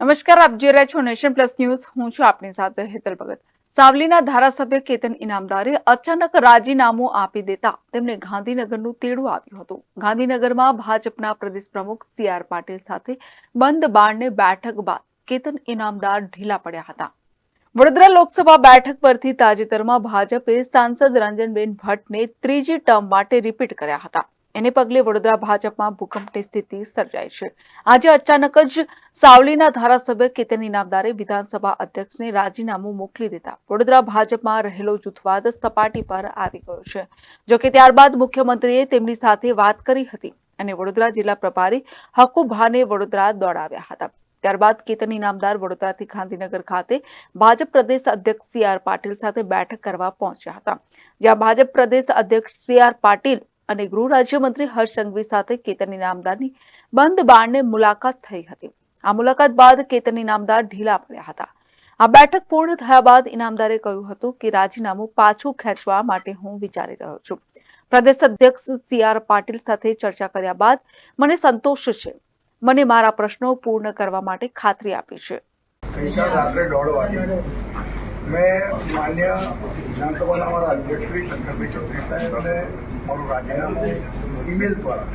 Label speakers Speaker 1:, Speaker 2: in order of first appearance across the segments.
Speaker 1: નમસ્કાર, આપ જોઈ રહ્યા છો નેશન પ્લસ ન્યૂઝ. હું છું આપની સાથે હેતલ ભગત. સાવલીના ધારાસભ્ય કેતન ઇનામદારે અચાનક રાજીનામું આપી દેતા તેમને ગાંધીનગરનું તેડું આવ્યું હતું. ગાંધીનગરમાં ભાજપના પ્રદેશ પ્રમુખ સી આર પાટીલ સાથે બંધ બારને બેઠક બાદ કેતન ઇનામદાર ઢીલા પડ્યા હતા. વડોદરા લોકસભા બેઠક પરથી તાજેતરમાં ભાજપે સાંસદ રંજનબેન ભટ્ટને ત્રીજી ટર્મ માટે રિપીટ કર્યા હતા. એને પગલે વડોદરા ભાજપમાં ભૂકંપની સ્થિતિ સર્જાઈ છે. આજે અચાનક જ સાવલીના ધારાસભ્ય કેતન ઇનામદારે વિધાનસભા અધ્યક્ષને રાજીનામું મોકલી દેતા વડોદરા ભાજપમાં રહેલો જૂથવાદ સપાટી પર આવી ગયો છે. જોકે ત્યારબાદ મુખ્યમંત્રીએ તેમની સાથે વાત કરી હતી અને વડોદરા જિલ્લા પ્રભારી હકુભાને વડોદરા દોડાવ્યા હતા. ત્યારબાદ કેતન ઇનામદાર વડોદરાથી ગાંધીનગર ખાતે ભાજપ પ્રદેશ અધ્યક્ષ સી પાટીલ સાથે બેઠક કરવા પહોંચ્યા હતા. જ્યાં ભાજપ પ્રદેશ અધ્યક્ષ સી પાટીલ અને ગૃહ રાજ્યમંત્રી હર્ષ સંઘવી સાથે કેતન ઇનામદારની બંધ બારને મુલાકાત થઈ હતી. આ મુલાકાત બાદ કેતન ઇનામદાર ઢીલા પડ્યા હતા. આ બેઠક પૂર્ણ થયા બાદ ઇનામદારે કહ્યું હતું કે રાજીનામું પાછું ખેંચવા માટે હું વિચારી રહ્યો છું. પ્રદેશ અધ્યક્ષ સી આર પાટીલ સાથે ચર્ચા કર્યા બાદ મને સંતોષ છે. મને મારા પ્રશ્નો પૂર્ણ કરવા માટે ખાતરી આપી છે.
Speaker 2: મેં માન્ય વિધાનસભાના અમારા અધ્યક્ષ શ્રી શંકરભાઈ ચૌધરી સાહેબને મારું રાજીનામું ઈમેલ દ્વારા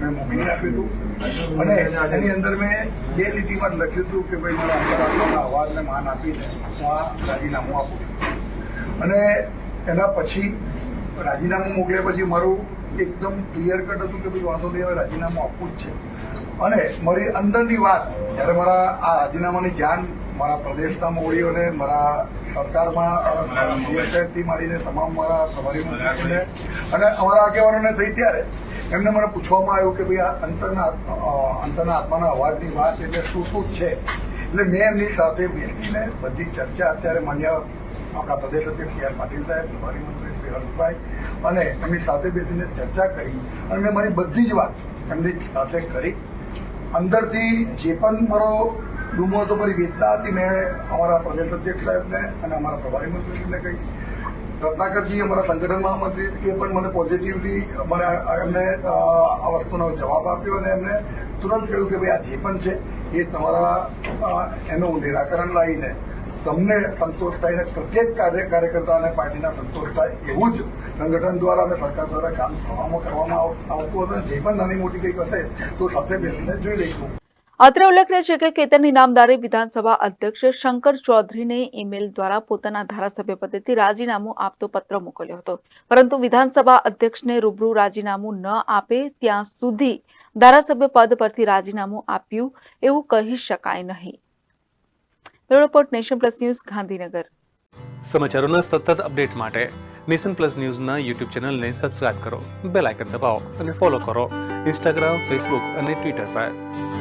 Speaker 2: મેં મોકલી આપ્યું હતું અને એની અંદર મેં બે લીટીમાં લખ્યું હતું કે ભાઈ મારા અંતરાત્માના અવાજને માન આપીને હું આ રાજીનામું આપું અને એના પછી રાજીનામું મોકલ્યા પછી મારું એકદમ ક્લિયર કટ હતું કે ભાઈ વાંધો નહીં, હવે રાજીનામું આપવું જ છે. અને મારી અંદરની વાત, જ્યારે મારા આ રાજીનામાની જાણ મારા પ્રદેશના મોવડીઓને મારા સરકારમાં બીએસએફથી માંડીને તમામ મારા પ્રભારી મંત્રીઓને અને અમારા આગેવાનોને થઈ ત્યારે એમને મને પૂછવામાં આવ્યું કે ભાઈ આ અંતરના અંતરના આત્માના અવાજની વાત એટલે શું શું છે? એટલે મેં એમની સાથે બેસીને બધી ચર્ચા અત્યારે માન્ય આપણા પ્રદેશ અધ્યક્ષ સી આર પાટીલ સાહેબ, પ્રભારી મંત્રી શ્રી હર્ષભાઈ અને એમની સાથે બેસીને ચર્ચા કરી અને મેં મારી બધી જ વાત એમની સાથે કરી. અંદરથી જે પણ મારો ડૂમો હતો મારી વેદના હતી. મેં અમારા પ્રદેશ અધ્યક્ષ સાહેબને અને અમારા પ્રભારી મંત્રીશ્રીને કહી. રત્નાકરજી, અમારા સંગઠન મહામંત્રી, એ પણ મને પોઝિટિવલી મને એમને આ વસ્તુનો જવાબ આપ્યો અને એમને તુરંત કહ્યું કે ભાઈ આ જે પણ છે એ તમારા એનું નિરાકરણ લાવીને તમને સંતોષ થાય અને પ્રત્યેક કાર્ય કાર્યકર્તા અને પાર્ટીના સંતોષ થાય એવું જ સંગઠન દ્વારા અને સરકાર દ્વારા કામ કરવામાં આવ- આવતું હતું જે પણ નાની મોટી કંઈક હશે તો સાથે બેસીને જોઈ લઈશું.
Speaker 1: અત્રે ઉલ્લેખનીય છે કે કેતન ઇનામદારે વિધાનસભા અધ્યક્ષ શંકર ચૌધરીને ઈમેલ દ્વારા પોતાના ધારાસભ્ય પદેથી રાજીનામું આપતો પત્ર મોકલ્યો હતો. પરંતુ વિધાનસભા અધ્યક્ષને રૂબરૂ રાજીનામું ન આપે ત્યાં સુધી ધારાસભ્ય પદ પરથી રાજીનામું આપ્યું એવું કહી શકાય નહીં. Report nation plus news, Gandhinagar.
Speaker 3: સમાચારોના સતત અપડેટ માટે નેશન પ્લસ ન્યૂઝના યુટ્યુબ ચેનલને સબસ્ક્રાઇબ કરો, બેલ આઇકન દબાવો અને ફોલો કરો ઇન્સ્ટાગ્રામ, ફેસબુક અને ટ્વિટર પર.